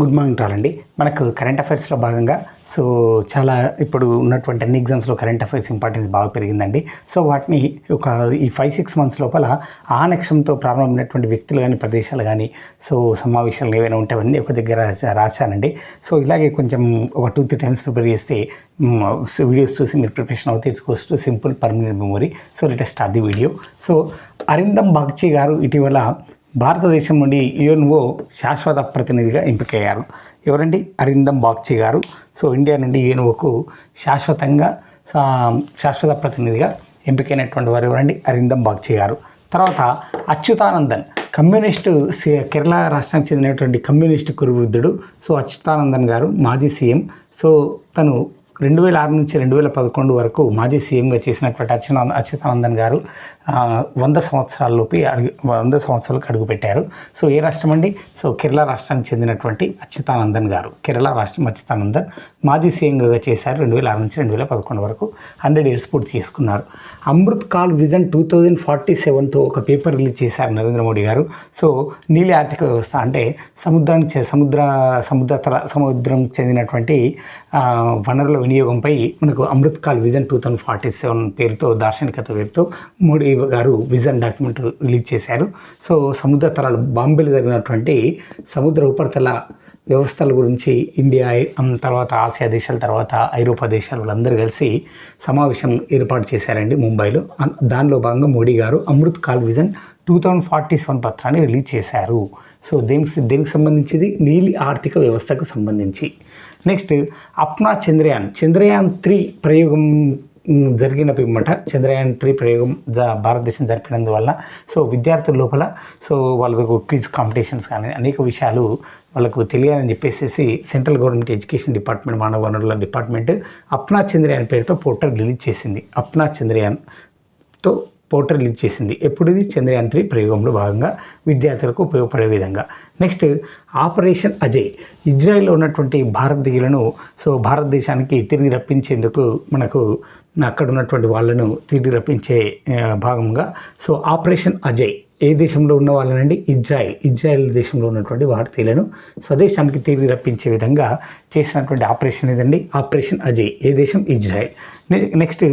Good morning అండి. మనకు current అఫైర్స్లో భాగంగా సో చాలా ఇప్పుడు ఉన్నటువంటి అన్ని ఎగ్జామ్స్లో కరెంట్ అఫైర్స్ ఇంపార్టెన్స్ బాగా పెరిగిందండి. సో వాటిని ఒక ఈ ఫైవ్ సిక్స్ మంత్స్ లోపల ఆ నక్షంతో ప్రారంభమైనటువంటి వ్యక్తులు కానీ ప్రదేశాలు కానీ సో సమావేశాలు ఏవైనా ఉంటే అవన్నీ ఒక దగ్గర రాశానండి. సో ఇలాగే కొంచెం ఒక టూ త్రీ టైమ్స్ ప్రిపేర్ చేస్తే వీడియోస్ చూసి మీరు ప్రిపరేషన్ అవుతే it's goes to simple permanent memory. So let start the video. So Arindam Bagchi గారు ఇటీవల భారతదేశం నుండి యుఎన్ఓ శాశ్వత ప్రతినిధిగా ఎంపికయ్యారు. ఎవరండి? అరిందం బాగ్చి గారు. సో ఇండియా నుండి యుఎన్ఓకు శాశ్వతంగా శాశ్వత ప్రతినిధిగా ఎంపికైనటువంటి వారు ఎవరండి? అరిందం బాగ్చి గారు. తర్వాత అచ్యుతానందన్ కమ్యూనిస్టు కేరళ రాష్ట్రానికి చెందినటువంటి కమ్యూనిస్టు కురువృద్ధుడు. సో అచ్యుతానందన్ గారు మాజీ సీఎం. సో తను రెండు వేల ఆరు నుంచి రెండు వేల పదకొండు వరకు మాజీ సీఎంగా చేసినటువంటి అచ్యుతా అచ్యుతానందన్ గారు వంద సంవత్సరాల్లోపి అడుగు వంద సంవత్సరాలకు అడుగుపెట్టారు. సో ఏ రాష్ట్రం అండి? సో కేరళ రాష్ట్రానికి చెందినటువంటి అచ్యుతానందన్ గారు. కేరళ రాష్ట్రం అచ్యుతానందన్ మాజీ సీఎంగా చేశారు రెండు వేల ఆరు నుంచి రెండు వేల పదకొండు వరకు. హండ్రెడ్ ఇయర్స్ పూర్తి చేసుకున్నారు. Amrit Kaal vision two thousand forty సెవెన్తో ఒక పేపర్ రిలీజ్ చేశారు నరేంద్ర మోడీ గారు. సో నీలి ఆర్థిక వ్యవస్థ అంటే సముద్రానికి సముద్ర సముద్ర తల సముద్రం చెందినటువంటి వనరుల వినియోగంపై మనకు Amrit Kaal vision two thousand forty seven పేరుతో దార్శనికత పేరుతో మోడీ గారు విజన్ డాక్యుమెంట్ రిలీజ్ చేశారు. సో సముద్ర తలాలు బాంబేలో జరిగినటువంటి సముద్ర ఉపరితల వ్యవస్థల గురించి ఇండియా తర్వాత ఆసియా దేశాల తర్వాత ఐరోపా దేశాలు వాళ్ళందరూ కలిసి సమావేశం ఏర్పాటు చేశారండి ముంబైలో. దానిలో భాగంగా Modi garu Amrit Kaal vision two thousand forty seven పత్రాన్ని రిలీజ్ చేశారు. సో దేనికి దేనికి సంబంధించింది? నీలి ఆర్థిక వ్యవస్థకు సంబంధించి. నెక్స్ట్ అప్నా చంద్రయాన్. చంద్రయాన్ త్రీ ప్రయోగం మ్, జరిగిన పిమ్మట చంద్రయాన్ త్రీ ప్రయోగం జ భారతదేశం జరిపినందువల్ల సో విద్యార్థుల లోపల సో వాళ్ళకు క్విజ్ కాంపిటీషన్స్ కానీ అనేక విషయాలు వాళ్ళకు తెలియాలని చెప్పేసి సెంట్రల్ గవర్నమెంట్ ఎడ్యుకేషన్ డిపార్ట్మెంట్ మానవ వనరుల డిపార్ట్మెంట్ అప్నా చంద్రయాన్ పేరుతో పోర్టల్ రిలీజ్ చేసింది. అప్నా చంద్రయాన్తో పోర్టల్ రిలీజ్ చేసింది. ఎప్పుడు ఇది చంద్రయాన్ త్రీ ప్రయోగంలో భాగంగా విద్యార్థులకు ఉపయోగపడే విధంగా. Next operation Ajay. ఇజ్రాయెల్లో ఉన్నటువంటి భారతీయులను సో భారతదేశానికి తిరిగి రప్పించేందుకు మనకు అక్కడ ఉన్నటువంటి వాళ్ళను తిరిగి రప్పించే భాగంగా. So operation Ajay. ఏ దేశంలో ఉన్న వాళ్ళనండి ఇజ్రాయెల్. ఇజ్రాయెల్ దేశంలో ఉన్నటువంటి భారతీయులను స్వదేశానికి తిరిగి రప్పించే విధంగా చేసినటువంటి ఆపరేషన్ ఇదండి ఆపరేషన్ అజయ్. ఏ దేశం? ఇజ్రాయెల్. నెక్స్ట్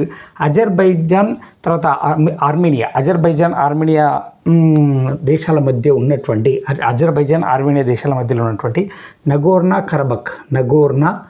అజర్బైజాన్ తర్వాత ఆర్మి- ఆర్మేనియా. అజర్బైజాన్ ఆర్మేనియా దేశాల మధ్య ఉన్నటువంటి అజర్బైజాన్ ఆర్మేనియా దేశాల మధ్యలో ఉన్నటువంటి నగోర్నా కరబక్. నగోర్నా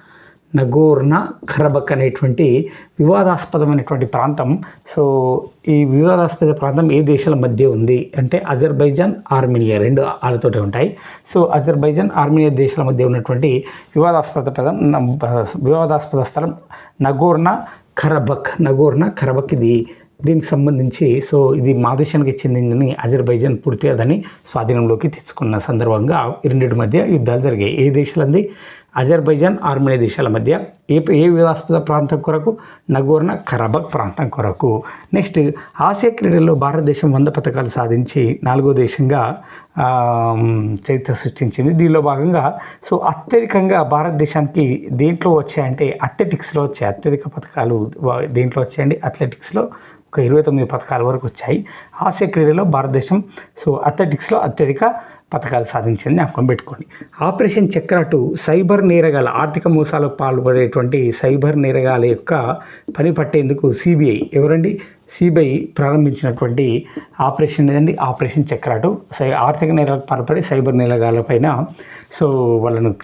నగోర్న ఖరబక్ అనేటువంటి వివాదాస్పదమైనటువంటి ప్రాంతం. సో ఈ వివాదాస్పద ప్రాంతం ఏ దేశాల మధ్య ఉంది? అంటే అజర్బైజాన్ ఆర్మేనియా రెండు వాళ్ళతోటే ఉంటాయి. సో అజర్బైజాన్ ఆర్మేనియా దేశాల మధ్య ఉన్నటువంటి వివాదాస్పద పదం న- వివాదాస్పద స్థలం నగోర్న ఖరబక్. నగోర్న ఖరబక్ ఇది. దీనికి సంబంధించి సో ఇది మా దేశానికి చెందిందని అజర్బైజాన్ పూర్తిగా దాన్ని స్వాధీనంలోకి తీసుకున్న సందర్భంగా రెండింటి మధ్య యుద్ధాలు జరిగాయి. ఏ దేశాలంది అజర్బైజాన్ ఆర్మేనియా దేశాల మధ్య ఏ ఏ వివాదాస్పద ప్రాంతం కొరకు? నగోర్న కరాబక్ ప్రాంతం కొరకు. నెక్స్ట్ ఆసియా క్రీడల్లో భారతదేశం వంద పథకాలు సాధించి నాలుగో దేశంగా చరిత్ర సృష్టించింది. దీనిలో భాగంగా సో అత్యధికంగా భారతదేశానికి దేంట్లో వచ్చాయంటే అథ్లెటిక్స్లో వచ్చాయి. అత్యధిక పథకాలు దేంట్లో వచ్చాయండి? అథ్లెటిక్స్లో ఒక ఇరవై తొమ్మిది పథకాల వరకు వచ్చాయి. ఆసియా క్రీడలో భారతదేశం సో అథ్లెటిక్స్లో అత్యధిక పథకాలు సాధించింది. జ్ఞాపకం పెట్టుకోండి. ఆపరేషన్ చక్రటు సైబర్ నేరగాల ఆర్థిక మోసాలకు పాల్పడేటువంటి సైబర్ నేరగాల యొక్క పని పట్టేందుకు సిబిఐ ఎవరండి? సిబిఐ ప్రారంభించినటువంటి ఆపరేషన్ ఏదండి? ఆపరేషన్ చక్రాటు. సై ఆర్థిక నేరాలకు పాల్పడి సైబర్ నేరగాలపైన సో వాళ్ళను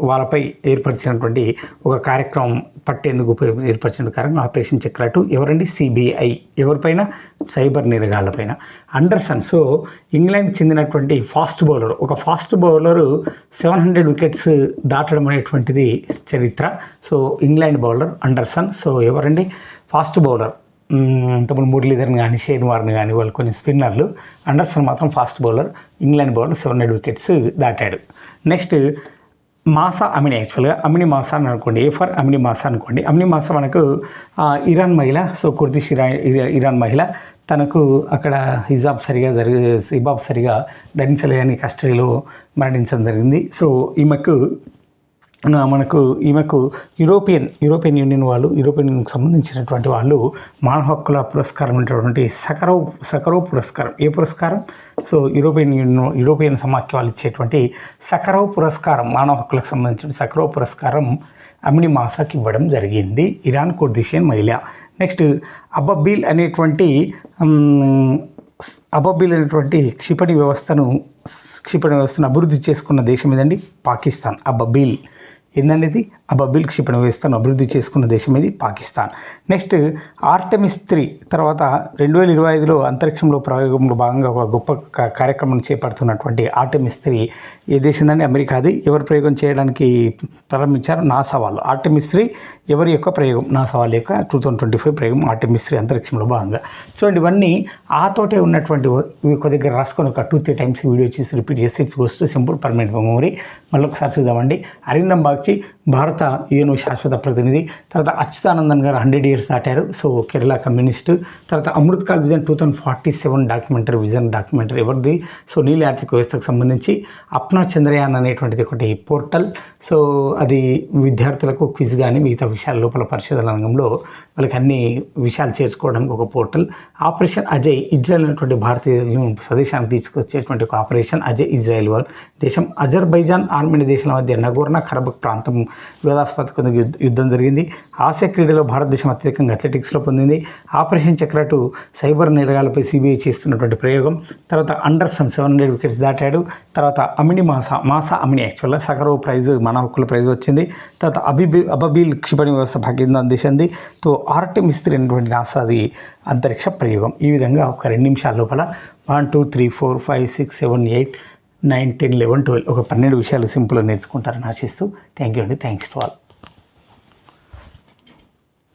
వాళ్ళపై ఏర్పరిచినటువంటి ఒక కార్యక్రమం పట్టేందుకు ఉపయోగ ఏర్పరిచిన కార్యక్రమం ఆపరేషన్ చక్రాటు. ఎవరండి? C B I. ఎవరిపైన? సైబర్ నేరగాళ్ళపైన అండర్సన్. సో ఇంగ్లాండ్కి చెందినటువంటి ఫాస్ట్ బౌలర్. ఒక fast bowler seven hundred wickets దాటడం అనేటువంటిది చరిత్ర. So England bowler Anderson. So ఎవరండి? Fast bowler. ఇంతకుముందు మురళీధర్ని కానీ షేన్ వార్ని కానీ వాళ్ళు కొన్ని స్పిన్నర్లు అండర్సన్ మాత్రం fast bowler England bowler seven hundred wickets దాటాడు. Next మాసా Amini యాక్చువల్గా అమిని మాసా అని అనుకోండి ఏ ఫర్ అమిని మాసా అనుకోండి అమిని మాసా మనకు ఇరాన్ మహిళ సో కుర్దిష్ ఇరా ఇరా- ఇరాన్ మహిళ తనకు అక్కడ హిజాబ్ సరిగా జరిగి హిబాబ్ సరిగా ధరించలేదని కస్టడీలో మరణించడం జరిగింది. సో ఈమెకు మనకు ఈమెకు యూరోపియన్ యూరోపియన్ యూనియన్ వాళ్ళు యూరోపియన్ యూనియన్కి సంబంధించినటువంటి వాళ్ళు మానవ హక్కుల పురస్కారం అనేటటువంటి సకరవ్ సకరవ్ పురస్కారం. ఏ పురస్కారం? సో యూరోపియన్ యూనియన్ యూరోపియన్ సమాఖ్య వాళ్ళు ఇచ్చేటువంటి సకరవ్ పురస్కారం మానవ హక్కులకు సంబంధించిన సకరవ్ పురస్కారం అమిని మాసాకి ఇవ్వడం జరిగింది. ఇరాన్ కుర్దిషియన్ మహిళ. నెక్స్ట్ అబబ్బీల్ అనేటువంటి అబబ్బీల్ అనేటువంటి క్షిపణి వ్యవస్థను క్షిపణి వ్యవస్థను అభివృద్ధి చేసుకున్న దేశం ఏదండి? పాకిస్తాన్. అబబ్బీల్. ఏందండి ఇది? అబబిల్ క్షిపణి వ్యవస్థను అభివృద్ధి చేసుకున్న దేశం ఇది పాకిస్తాన్. నెక్స్ట్ ఆర్టెమిస్ త్రీ తర్వాత రెండు వేల ఇరవై ఐదులో అంతరిక్షంలో ప్రయోగంలో భాగంగా ఒక గొప్ప కార్యక్రమం చేపడుతున్నటువంటి ఆర్టెమిస్ త్రీ ఏ దేశందండి? అమెరికాది ఎవరు ప్రయోగం చేయడానికి ప్రారంభించారు? నాసా వాళ్ళు. ఆర్టెమిస్ త్రీ ఎవరి యొక్క ప్రయోగం? నాసా వాళ్ళ యొక్క టూ థౌసండ్ ట్వంటీ ఫైవ్ ప్రయోగం ఆర్టెమిస్ త్రీ అంతరిక్షంలో భాగంగా. చూడండి ఇవన్నీ ఆ తోటే ఉన్నటువంటి కొద్దిగా దగ్గర రాసుకొని ఒక టూ త్రీ టైమ్స్ వీడియో చేసి రిపీట్ చేసి ఇట్స్ వస్తూ సింపుల్ పర్మనెంట్ మెమరీ. మళ్ళీ ఒకసారి చూద్దామండి. అరిందం బాగ్చి భారత్ యుఎన్ఓ శాశ్వత ప్రతినిధి తర్వాత అచ్యుతానందన్ గారు hundred years దాటారు. So Kerala communist. తర్వాత Amrit Kaal vision two thousand forty seven documentary vision documentary ఎవరిది? సో నీలి ఆర్థిక వ్యవస్థకు సంబంధించి అప్నా చంద్రయాన్ అనేటువంటిది ఒకటి పోర్టల్. సో అది విద్యార్థులకు క్విజ్ కానీ మిగతా విషయాల లోపల పరిశోధన రంగంలో వాళ్ళకి అన్ని విషయాలు చేర్చుకోవడానికి ఒక పోర్టల్. ఆపరేషన్ అజయ్ ఇజ్రాయెల్ అనేటువంటి భారతీయులను స్వదేశానికి తీసుకొచ్చేటువంటి ఒక ఆపరేషన్ అజయ్ ఇజ్రాయెల్ వారు దేశం అజర్బైజాన్ ఆర్మేనియా దేశాల మధ్య నగోర్నా కరబక్ ప్రాంతం వివాదాస్పద కొంత యుద్ధం జరిగింది. ఆసియా క్రీడలో భారతదేశం అత్యధికంగా అథ్లెటిక్స్లో పొందింది. ఆపరేషన్ చక్రటు సైబర్ నేరగాలపై సిబిఐ చేస్తున్నటువంటి ప్రయోగం. తర్వాత అండర్సన్ సెవెన్ హండ్రెడ్ వికెట్స్ దాటాడు. తర్వాత అమిని మాసా మాసా అమిని యాక్చువల్గా సకరో ప్రైజ్ మన హక్కుల ప్రైజ్ వచ్చింది. తర్వాత అబిబి అబబీల్ క్షిపణి వ్యవస్థ పాకిస్తాన్ అందించింది. తో ఆర్టెమిస్త్రి అనేటువంటి నాసాది అంతరిక్ష ప్రయోగం. ఈ విధంగా ఒక రెండు నిమిషాల లోపల one two three four five six seven eight nine ten eleven twelve ఒక పన్నెండు విషయాలు సింపుల్గా నేర్చుకుంటారని ఆశిస్తూ థ్యాంక్ యూ అండి. Thanks to all.